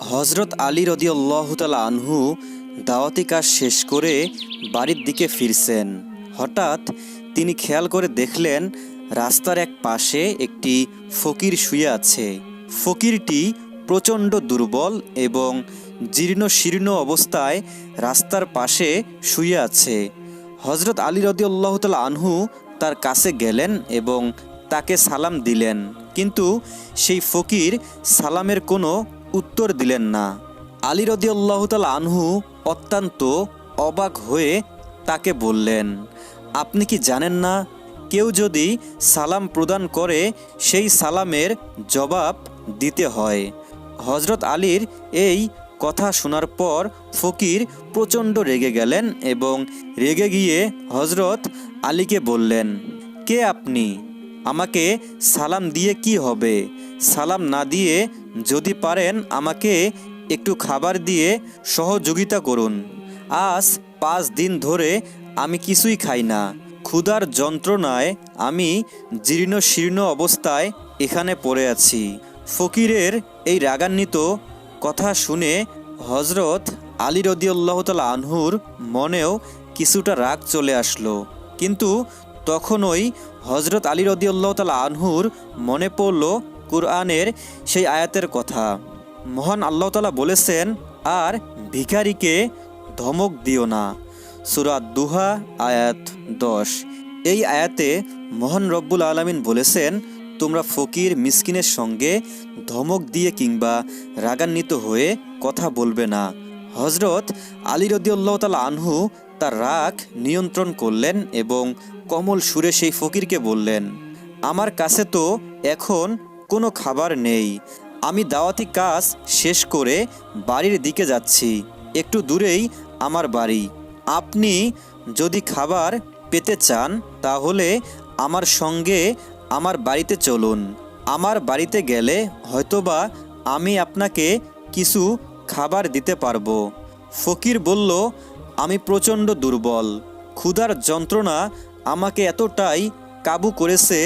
হজরত আলী রদিউল্লাহতালা আনহু দাওয়াতি কাজ শেষ করে বাড়ির দিকে ফিরছেন। হঠাৎ তিনি খেয়াল করে দেখলেন রাস্তার এক পাশে একটি ফকির শুয়ে আছে। ফকিরটি প্রচণ্ড দুর্বল এবং জীর্ণ শীর্ণ অবস্থায় রাস্তার পাশে শুয়ে আছে। হজরত আলী রদিউল্লাহতালা আনহু তার কাছে গেলেন এবং তাকে সালাম দিলেন। কিন্তু সেই ফকির সালামের কোনো উত্তর দিলেন না। আলী রদিউল্লাহতাল আনহু অত্যন্ত অবাক হয়ে তাকে বললেন, আপনি কি জানেন না, কেউ যদি সালাম প্রদান করে, সেই সালামের জবাব দিতে হয়। হজরত আলীর এই কথা শোনার পর ফকির প্রচণ্ড রেগে গেলেন এবং রেগে গিয়ে হজরত আলীকে বললেন, কে আপনি? আমাকে সালাম দিয়ে কি হবে? সালাম না দিয়ে যদি পারেন আমাকে একটু খাবার দিয়ে সহযোগিতা করুন। আজ পাঁচ দিন ধরে আমি কিছুই খাই না। ক্ষুধার যন্ত্রণায় আমি জীর্ণ শীর্ণ অবস্থায় এখানে পড়ে আছি। ফকিরের এই রাগান্বিত কথা শুনে হজরত আলী রদিউল্লাহ তালা আনহুর মনেও কিছুটা রাগ চলে আসলো। কিন্তু তখনই হজরত আলী রদিউল্লাহ তালা আনহুর মনে পড়ল কুরআনের সেই আয়াতের কথা। মহান আল্লাহ তালা বলেছেন, আর ভিখারিকে ধমক দিও না। সুরাত দুহা, আয়াত দশ। এই আয়াতে মহান রব্বুল আলমিন বলেছেন, তোমরা ফকির মিসকিনের সঙ্গে ধমক দিয়ে কিংবা রাগান্বিত হয়ে কথা বলবে না। হজরত আলী রদিউল্লাহ তালা আনহু তার রাগ নিয়ন্ত্রণ করলেন এবং কমল সুরে সেই ফকিরকে বললেন, আমার কাছে তো এখন কোনো খাবার নেই। আমি দাওয়াতি কাজ শেষ করে বাড়ির দিকে যাচ্ছি। একটু দূরেই আমার বাড়ি। আপনি যদি খাবার পেতে চান, তাহলে আমার সঙ্গে আমার বাড়িতে চলুন। আমার বাড়িতে গেলে হয়তোবা আমি আপনাকে কিছু খাবার দিতে পারব। ফকির বলল, আমি প্রচণ্ড দুর্বল। ক্ষুধার যন্ত্রণা আমাকে এতটাই কাবু করেছে,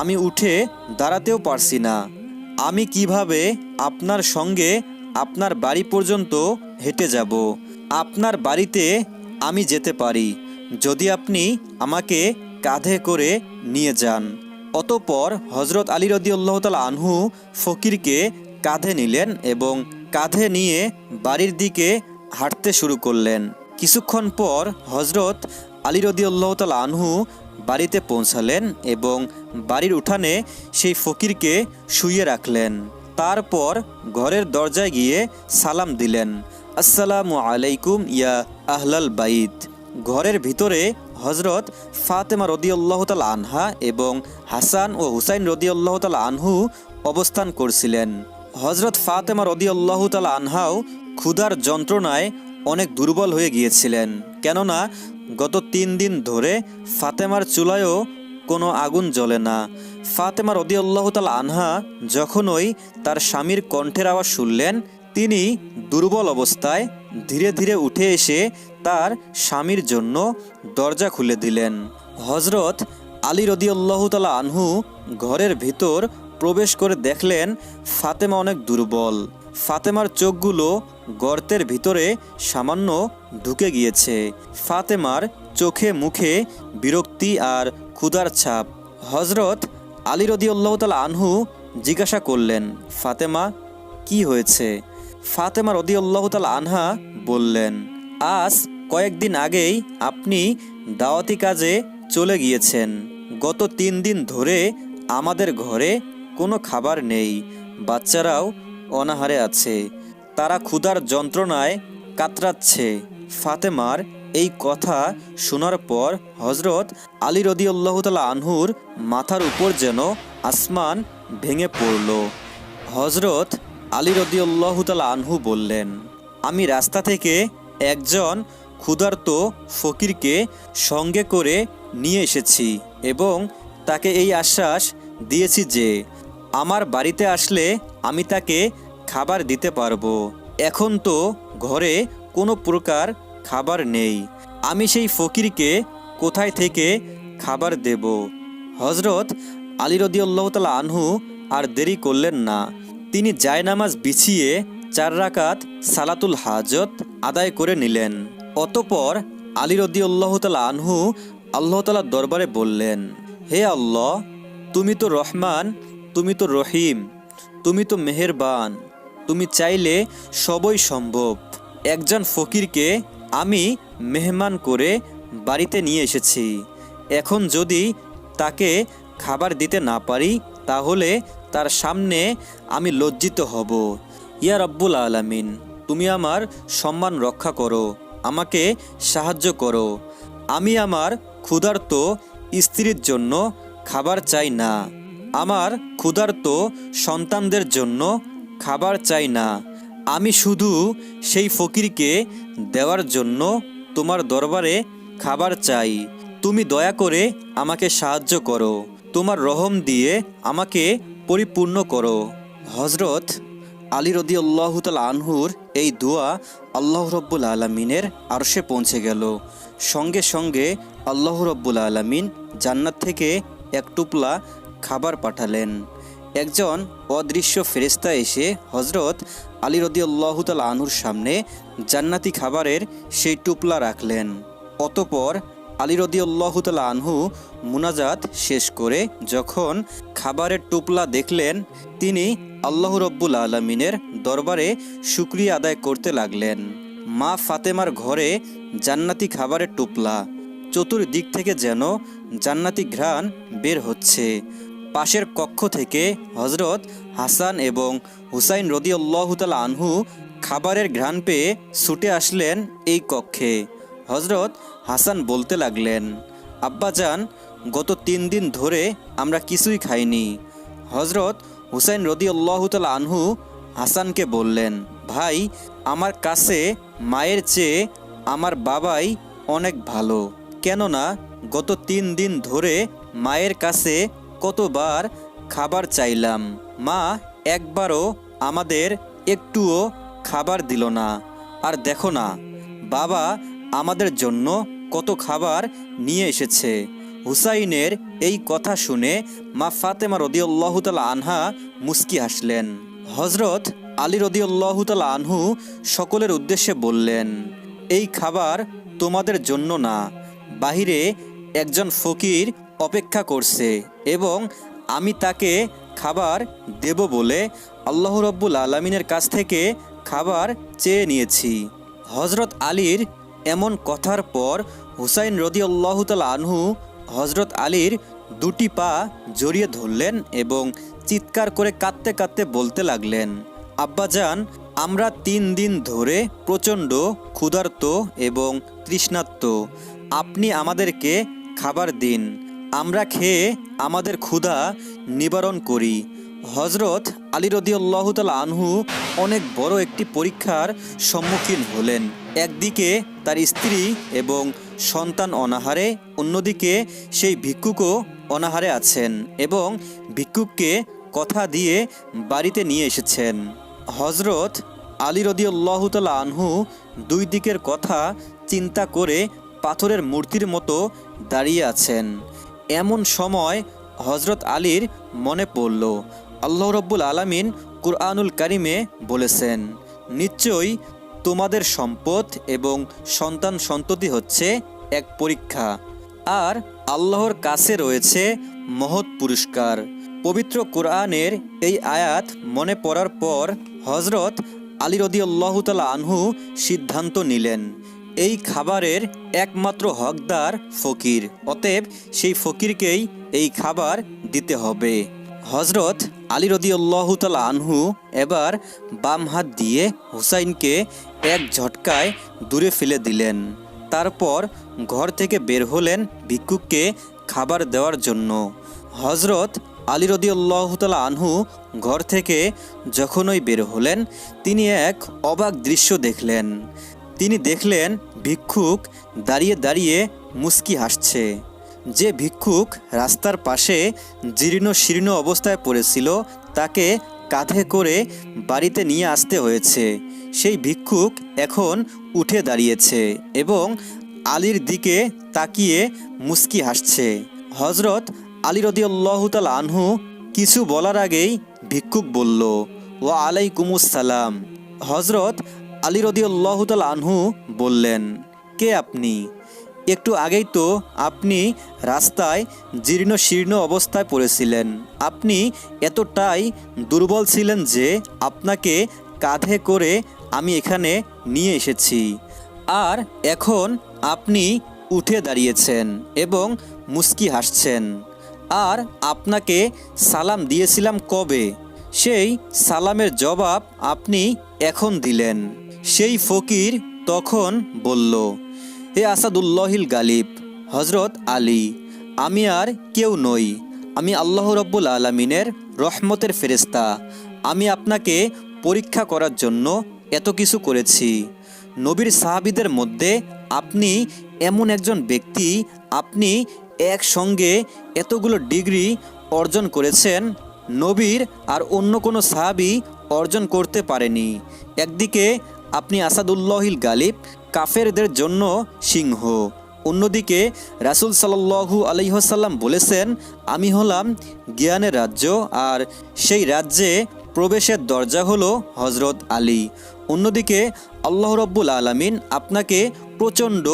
আমি উঠে দাঁড়াতেও পারছি না। আমি কীভাবে আপনার সঙ্গে আপনার বাড়ি পর্যন্ত হেঁটে যাব? আপনার বাড়িতে আমি যেতে পারি, যদি আপনি আমাকে কাঁধে করে নিয়ে যান। অতপর হজরত আলী রদিউল্লাহ তাল আনহু ফকিরকে কাঁধে নিলেন এবং কাঁধে নিয়ে বাড়ির দিকে হাঁটতে শুরু করলেন। কিছুক্ষণ পর হজরত আলী রদিউল্লাহ তাল আনহু বাড়িতে পৌঁছালেন এবং বাড়ির উঠানে সেই ফকিরকে শুইয়ে রাখলেন। তারপর ঘরের দরজায় গিয়ে সালাম দিলেন, আসসালামু আলাইকুম ইয়া আহলাল বাইত। ঘরের ভিতরে হজরত ফাতেমা রদিউল্লাহ তাল আনহা এবং হাসান ও হুসাইন রদিউল্লাহ তাল আনহু অবস্থান করছিলেন। হজরত ফাতেমা রদিউল্লাহ তাল আনহাও ক্ষুধার যন্ত্রণায় অনেক দুর্বল হয়ে গিয়েছিলেন। কেননা গত তিন দিন ধরে ফাতেমার চুলায়ও কোনো আগুন জ্বলে না। ফাতেমা রদিউল্লাহ তাল আনহা যখনই তার স্বামীর কণ্ঠের আওয়াজ শুনলেন, তিনি দুর্বল অবস্থায় ধীরে ধীরে উঠে এসে তার স্বামীর জন্য দরজা খুলে দিলেন। হজরত আলী রদিউল্লাহ তালা আনহু ঘরের ভিতর প্রবেশ করে দেখলেন, ফাতেমা অনেক দুর্বল। ফাতেমার চোখগুলো গর্তের ভিতরে সামান্য ঢুকে গিয়েছে। ফাতেমার চোখে মুখে বিরক্তি আর ক্ষুধার ছাপ। হজরত আলী রদিউল্লাহ তালা আনহু জিজ্ঞাসা করলেন, ফাতেমা, কি হয়েছে? ফাতেমা রদিউল্লাহ তাল আনহা বললেন, আজ কয়েকদিন আগেই আপনি দাওয়াতি কাজে চলে গিয়েছেন। গত তিন দিন ধরে আমাদের ঘরে কোনো খাবার নেই। বাচ্চারাও অনাহারে আছে। তারা ক্ষুধার যন্ত্রণায় কাতরাচ্ছে। ফাতেমার এই কথা শোনার পর হজরত আলী রদিউল্লাহ তালা আনহুর মাথার উপর যেন আসমান ভেঙে পড়ল। হজরত আলী রদিউল্লাহ তালা আনহু বললেন, আমি রাস্তা থেকে একজন ক্ষুধার্ত ফকিরকে সঙ্গে করে নিয়ে এসেছি এবং তাকে এই আশ্বাস দিয়েছি যে, আমার বাড়িতে আসলে আমি তাকে খাবার দিতে পারব। এখন তো ঘরে কোনো প্রকার খাবার নেই। আমি সেই ফকিরকে কোথায় থেকে খাবার দেব? হজরত আলী রদিউল্লাহ তালা আনহু আর দেরি করলেন না। তিনি জায়নামাজ বিছিয়ে চার রাকাত সালাতুল হাজত আদায় করে নিলেন। অতপর আলী রদিউল্লাহ তালা আনহু আল্লাহ তালার দরবারে বললেন, হে আল্লাহ, তুমি তো রহমান, তুমি তো রহিম, তুমি তো মেহেরবান তুমি চাইলে সবই সম্ভব। একজন ফকিরকে আমি মেহমান করে বাড়িতে নিয়ে এসেছি। এখন যদি তাকে খাবার দিতে না পারি, তাহলে তার সামনে আমি লজ্জিত হব। ইয়া রব্বুল আলামিন, তুমি আমার সম্মান রক্ষা করো, আমাকে সাহায্য করো। আমি আমার ক্ষুধার্ত স্ত্রীর জন্য খাবার চাই না। আমার ক্ষুধার্ত সন্তানদের জন্য খাবার চাই না। আমি শুধু সেই ফকিরকে দেওয়ার জন্য তোমার দরবারে খাবার চাই। তুমি দয়া করে আমাকে সাহায্য করো। তোমার রহম দিয়ে আমাকে পরিপূর্ণ করো। হজরত আলী রদি আল্লাহতাল আনহুর এই দোয়া আল্লাহ রব্বুল আলমিনের আরশে পৌঁছে গেল। সঙ্গে সঙ্গে আল্লাহ রব্বুল আলমিন জান্নাত থেকে এক টুপলা খাবার পাঠালেন। একজন অদৃশ্য ফেরেস্তা এসে হজরত আলী রদি আল্লাহতাল আনহুর সামনে জান্নাতি খাবারের সেই টুপলা রাখলেন। অতপর আলী রদি আল্লাহতাল আনহু মুনাজাত শেষ করে যখন খাবারের টুপলা দেখলেন, তিনি আল্লাহ রব্বুল আলমিনের দরবারে শুক্রিয়া আদায় করতে লাগলেন। মা ফাতেমার ঘরে জান্নাতি খাবারের টুপলা। চতুর্দিক থেকে যেন জান্নাতি ঘ্রাণ বের হচ্ছে। পাশের কক্ষ থেকে হজরত হাসান এবং হুসাইন রদি আল্লাহতাল আনহু খাবারের ঘ্রাণ পেয়ে ছুটে আসলেন এই কক্ষে। হজরত হাসান বলতে লাগলেন আব্বাজান গত তিন দিন ধরে আমরা কিছুই খাইনি। হজরত হুসাইন রদি আল্লাহতাল আনহু হাসানকে বললেন, ভাই, আমার কাছে মায়ের চেয়ে আমার বাবাই অনেক ভালো। কেননা গত তিন দিন ধরে মায়ের কাছে কতবার খাবার চাইলাম। মা একবারও আমাদের একটুও খাবার দিল না। আর দেখো না, বাবা আমাদের জন্য কত খাবার নিয়ে এসেছে। হুসাইনের এই কথা শুনে মা ফাতেমা রদিউল্লাহতাল আনহা মুস্কি হাসলেন। হজরত আলী রদিউল্লাহতাল আনহু সকলের উদ্দেশ্যে বললেন, এই খাবার তোমাদের জন্য না। বাহিরে একজন ফকির অপেক্ষা করছে এবং আমি তাকে খাবার দেব বলে আল্লাহ রব্বুল আলমিনের কাছ থেকে খাবার চেয়ে নিয়েছি। হজরত আলীর এমন কথার পর হুসাইন রদি আল্লাহতাল আনহু হজরত আলীর দুটি পা জড়িয়ে ধরলেন এবং চিৎকার করে কাঁদতে কাঁদতে বলতে লাগলেন আব্বাজান আমরা তিন দিন ধরে প্রচণ্ড ক্ষুধার্ত এবং তৃষ্ণার্ত। আপনি আমাদেরকে খাবার দিন। আমরা খেয়ে আমাদের ক্ষুধা নিবারণ করি। হজরত আলী রদিউল্লাহতাল আনহু অনেক বড় একটি পরীক্ষার সম্মুখীন হলেন। একদিকে তার স্ত্রী এবং সন্তান অনাহারে, অন্যদিকে সেই ভিক্ষুকও অনাহারে আছেন এবং ভিক্ষুককে কথা দিয়ে বাড়িতে নিয়ে এসেছেন। হজরত আলী রদিউল্লাহতাল আনহু দুই দিকের কথা চিন্তা করে পাথরের মূর্তির মতো দাঁড়িয়ে আছেন। এমন সময় হজরত আলীর মনে পড়ল। আল্লাহ রব্বুল আলামিন কুরআনুল কারিমে বলেছেন, নিশ্চয়ই তোমাদের সম্পদ এবং সন্তান সন্ততি হচ্ছে এক পরীক্ষা, আর আল্লাহর কাছে রয়েছে মহৎ পুরস্কার। পবিত্র কোরআনের এই আয়াত মনে পড়ার পর হজরত আলী রদি আনহু সিদ্ধান্ত নিলেন এই খাবারের একমাত্র হকদার ফকির। অতএব সেই ফকিরকেই এই খাবার দিতে হবে। হজরত আলী রদি আল্লাহতালা আনহু এবার বাম হাত দিয়ে হুসাইনকে এক ঝটকায় দূরে ফেলে দিলেন। তারপর ঘর থেকে বের হলেন ভিক্ষুককে খাবার দেওয়ার জন্য। হজরত আলী রদি আল্লাহতালা আনহু ঘর থেকে যখনই বের হলেন, তিনি এক অবাক দৃশ্য দেখলেন। তিনি দেখলেন ভিক্ষুক দাঁড়িয়ে দাঁড়িয়ে মুস্কি হাসছে। যে ভিক্ষুক রাস্তার পাশে জীর্ণ শীর্ণ অবস্থায় পড়েছিল, তাকে কাঁধে করে বাড়িতে নিয়ে আসতে হয়েছে। সেই ভিক্ষুক এখন উঠে দাঁড়িয়েছে এবং আলীর দিকে তাকিয়ে মুস্কি হাসছে। হজরত আলী রদিউল্লাহতাল আনহু কিছু বলার আগেই ভিক্ষুক বলল ও আলাইকুমুস সালাম। হজরত আলী রদিউল্লাহতাল আনহু বললেন, কে আপনি? একটু আগেই তো আপনি রাস্তায় জীর্ণ শীর্ণ অবস্থায় পড়েছিলেন। আপনি এতটাই দুর্বল ছিলেন যে আপনাকে কাঁধে করে আমি এখানে নিয়ে এসেছি। আর এখন আপনি উঠে দাঁড়িয়েছেন এবং মুস্কি হাসছেন। আর আপনাকে সালাম দিয়েছিলাম কবে? সেই সালামের জবাব আপনি এখন দিলেন। সেই ফকির তখন বলল, হে আসাদুল্লাহিল গালিব হজরত আলী, আমি আর কেউ নই। আমি আল্লাহ রব্বুল আলমিনের রহমতের ফেরেস্তা আমি আপনাকে পরীক্ষা করার জন্য এত কিছু করেছি। নবীর সাহাবিদের মধ্যে আপনি এমন একজন ব্যক্তি, আপনি একসঙ্গে এতগুলো ডিগ্রি অর্জন করেছেন, নবীর আর অন্য কোনো সাহাবি অর্জন করতে পারেনি। একদিকে আপনি আসাদুল্লাহিল গালিব, কাফেরদের জন্য সিংহ। অন্যদিকে রাসুল সাল্লু আলহিহসাল্লাম বলেছেন, আমি হলাম জ্ঞানের রাজ্য আর সেই রাজ্যে প্রবেশের দরজা হলো হজরত আলী। অন্যদিকে আল্লাহ রব্বুল আলমিন আপনাকে প্রচণ্ড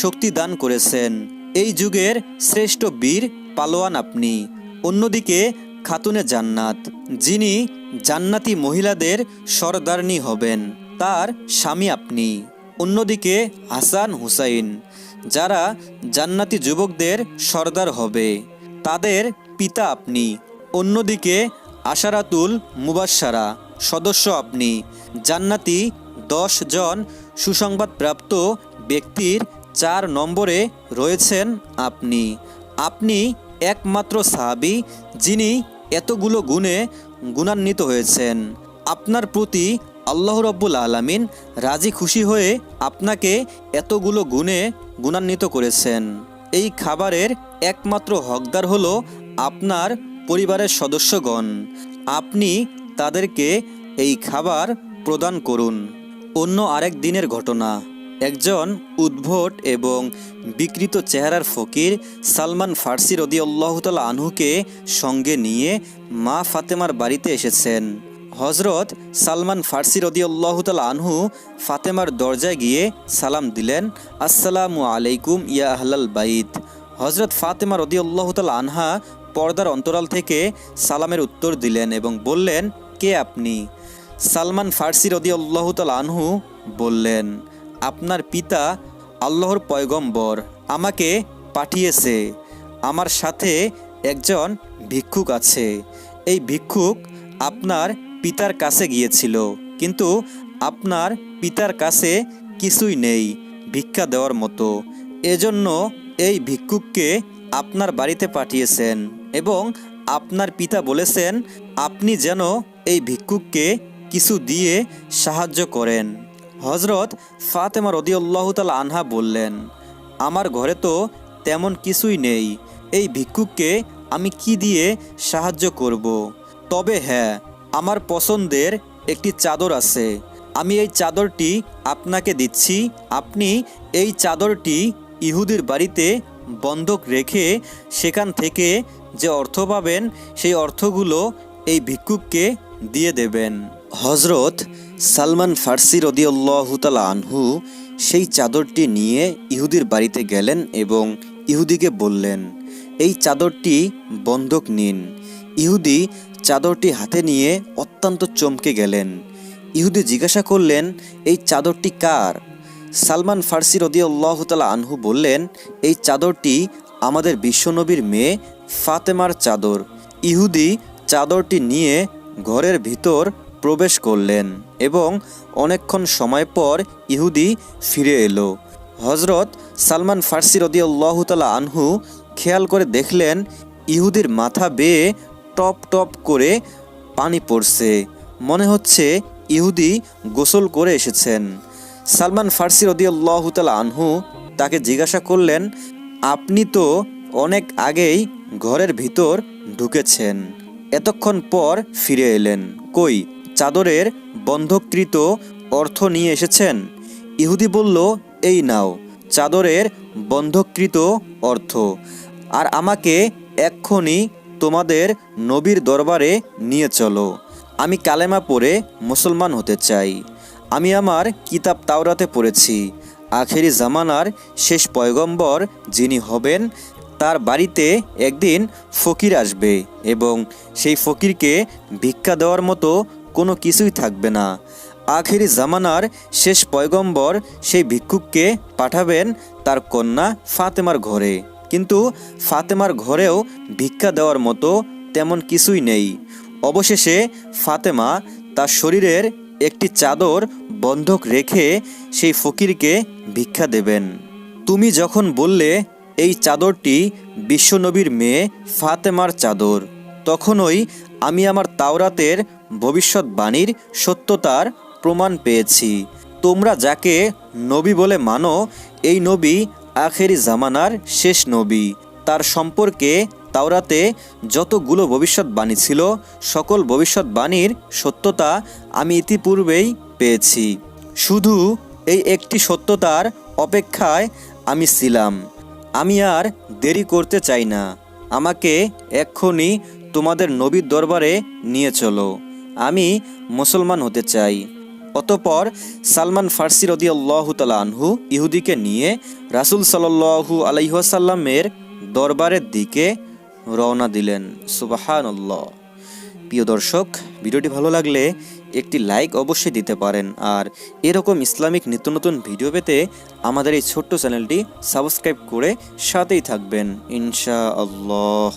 শক্তি দান করেছেন। এই যুগের শ্রেষ্ঠ বীর, পালোয়ান আপনি। অন্যদিকে খাতুনে জান্নাত, যিনি জান্নাতি মহিলাদের সরদারনি হবেন। তার স্বামী আপনি। অন্যদিকে হাসান হুসাইন, যারা জান্নাতি যুবকদের সর্দার হবে, তাদের পিতা আপনি। অন্যদিকে আশারাতুল মুবাসারা সদস্য আপনি। জান্নাতি দশ জন সুসংবাদপ্রাপ্ত ব্যক্তির চার নম্বরে রয়েছেন আপনি। আপনি একমাত্র সাহাবি যিনি এতগুলো গুণে গুণান্বিত হয়েছেন। আপনার প্রতি আল্লাহ রব্বুল আলমিন রাজি খুশি হয়ে আপনাকে এতগুলো গুণে গুণান্বিত করেছেন। এই খাবারের একমাত্র হকদার হলো আপনার পরিবারের সদস্যগণ। আপনি তাদেরকে এই খাবার প্রদান করুন। অন্য আরেক দিনের ঘটনা, একজন উদ্ভট এবং বিকৃত চেহারার ফকির সালমান ফার্সি রদি আল্লাহতাল আনহুকে সঙ্গে নিয়ে মা ফাতেমার বাড়িতে এসেছেন। হজরত সালমান ফার্সি রদি আল্লাহতাল আনহু ফাতেমার দরজায় গিয়ে সালাম দিলেন, আসসালামু আলাইকুম ইয়া আহলাল বাইত। হজরত ফাতেমা রদি আল্লাহতাল আনহা পর্দার অন্তরাল থেকে সালামের উত্তর দিলেন এবং বললেন, কে আপনি? সালমান ফার্সি রদি আল্লাহতাল আনহু বললেন, আপনার পিতা আল্লাহর পয়গম্বর আমাকে পাঠিয়েছে। আমার সাথে একজন ভিক্ষুক আছে। এই ভিক্ষুক আপনার পিতার কাছে গিয়েছিল, কিন্তু আপনার পিতার কাছে কিছুই নেই, ভিক্ষা দেওয়ার মতো এজন্য এই ভিক্ষুককে আপনার বাড়িতে পাঠিয়েছেন এবং আপনার পিতা বলেছেন, আপনি যেন এই ভিক্ষুককে কিছু দিয়ে সাহায্য করেন হজরত ফাতেমা রদিউল্লাহ তাল আনহা বললেন, আমার ঘরে তো তেমন কিছুই নেই, এই ভিক্ষুককে আমি কি দিয়ে সাহায্য করব। তবে হ্যাঁ আমার পছন্দের একটি চাদর আছে। আমি এই চাদরটি আপনাকে দিচ্ছি। আপনি এই চাদরটি ইহুদির বাড়িতে বন্ধক রেখে সেখান থেকে যে অর্থ পাবেন, সেই অর্থগুলো এই ভিক্ষুককে দিয়ে দেবেন। হজরত সালমান ফার্সি রদিউল্লাহতালা আনহু সেই চাদরটি নিয়ে ইহুদির বাড়িতে গেলেন এবং ইহুদিকে বললেন, এই চাদরটি বন্ধক নিন। ইহুদি চাদরটি হাতে নিয়ে অত্যন্ত চমকে গেলেন। ইহুদি জিজ্ঞাসা করলেন, এই চাদরটি কার? সালমান ফার্সি রদিউল্লাহতালা আনহু বললেন, এই চাদরটি আমাদের বিশ্বনবীর মেয়ে ফাতেমার চাদর। ইহুদি চাদরটি নিয়ে ঘরের ভিতর প্রবেশ করলেন এবং অনেকক্ষণ সময় পর ইহুদি ফিরে এলো। হজরত সালমান ফার্সি রদিউল্লাহতালা আনহু খেয়াল করে দেখলেন, ইহুদির মাথা বেয়ে টপ টপ করে পানি পড়ছে। মনে হচ্ছে ইহুদি গোসল করে এসেছেন। সালমান ফার্সি রদিউল্লাহতালা আনহু তাকে জিজ্ঞাসা করলেন, আপনি তো অনেক আগেই ঘরের ভিতর ঢুকেছেন। এতক্ষণ পর ফিরে এলেন। কই, চাদরের বন্ধকৃত অর্থ নিয়ে এসেছেন? ইহুদি বলল, এই নাও, চাদরের বন্ধকৃত অর্থ। আর আমাকে এক্ষুনি তোমাদের নবীর দরবারে নিয়ে চলো। আমি কালেমা পড়ে মুসলমান হতে চাই। আমি আমার কিতাব তাওরাতে পড়েছি। আখেরি জামানার শেষ পয়গম্বর যিনি হবেন, তার বাড়িতে একদিন ফকির আসবে এবং সেই ফকিরকে ভিক্ষা দেওয়ার মতো কোনো কিছুই থাকবে না। আখেরি জামানার শেষ পয়গম্বর সেই ভিক্ষুককে পাঠাবেন তার কন্যা ফাতেমার ঘরে। কিন্তু ফাতেমার ঘরেও ভিক্ষা দেওয়ার মতো তেমন কিছুই নেই। অবশেষে ফাতেমা তার শরীরের একটি চাদর বন্ধক রেখে সেই ফকিরকে ভিক্ষা দেবেন। তুমি যখন বললে, এই চাদরটি বিশ্বনবীর মেয়ে ফাতেমার চাদর, তখনই আমি আমার তাওরাতের ভবিষ্যৎবাণীর সত্যতার প্রমাণ পেয়েছি। তোমরা যাকে নবী বলে মানো, এই নবী আখেরি জামানার শেষ নবী। তার সম্পর্কে তাওরাতে যতগুলো ভবিষ্যৎবাণী ছিল, সকল ভবিষ্যৎবাণীর সত্যতা আমি ইতিপূর্বেই পেয়েছি। শুধু এই একটি সত্যতার অপেক্ষায় আমি ছিলাম। আমি আর দেরি করতে চাই না। আমাকে এক্ষুনি তোমাদের নবীর দরবারে নিয়ে চলো। আমি মুসলমান হতে চাই। অতপর সালমান ফার্সি রদি আনহু ইহুদিকে নিয়ে রাসুল সাল্লু আলাইসাল্লামের দরবারের দিকে রওনা দিলেন। সুবাহানল্লাহ। প্রিয় দর্শক, ভিডিওটি ভালো লাগলে একটি লাইক অবশ্যই দিতে পারেন আর এরকম ইসলামিক নিত্য নতুন ভিডিও পেতে আমাদের এই ছোট্ট চ্যানেলটি সাবস্ক্রাইব করে সাথেই থাকবেন। ইনশা আল্লাহ